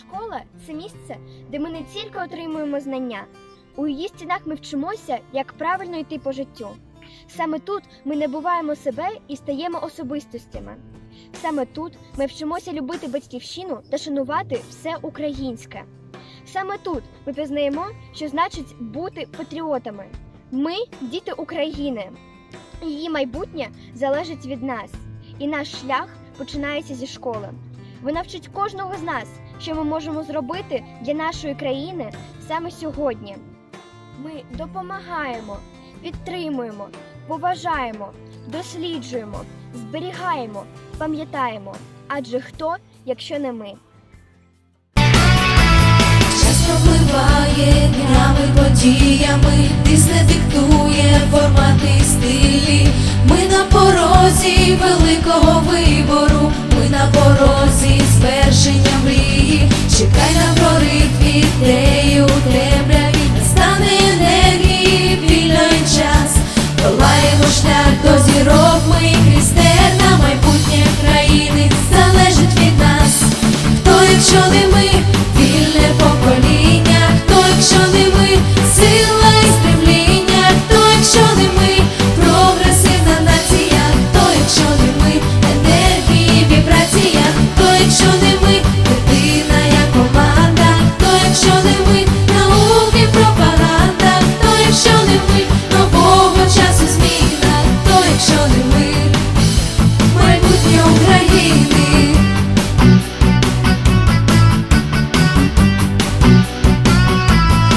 Школа це місце, де ми не тільки отримуємо знання. У її стінах ми вчимося, як правильно йти по життю. Саме тут ми набуваємо себе і стаємо особистостями. Саме тут ми вчимося любити батьківщину та шанувати все українське. Саме тут ми пізнаємо, що значить бути патріотами. Ми діти України. Її майбутнє залежить від нас, і наш шлях починається зі школи. Вона вчить кожного з нас, що ми можемо зробити для нашої країни саме сьогодні. Ми допомагаємо, підтримуємо, поважаємо, досліджуємо, зберігаємо, пам'ятаємо. Адже хто, якщо не ми? Час пропливає днями, подіями, тисне диктує формати стилі. Ми на порозі великого вибору, ми на порозі шлях до зірок, ми крізь на майбутнє країни залежить від нас. Хто, якщо не ми, вільне покоління, хто, якщо не ми, сила і стремління, хто, якщо не ми, прогресивна нація, хто, якщо не ми, енергії, вібрація, хто, якщо не ми, єдина як команда, хто, якщо не ми, майбутнє України.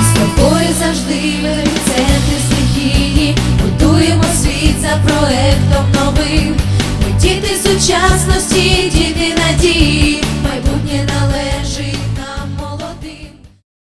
З тобою завжди ми стихії, будуємо світ за проектом новим. Ми сучасності,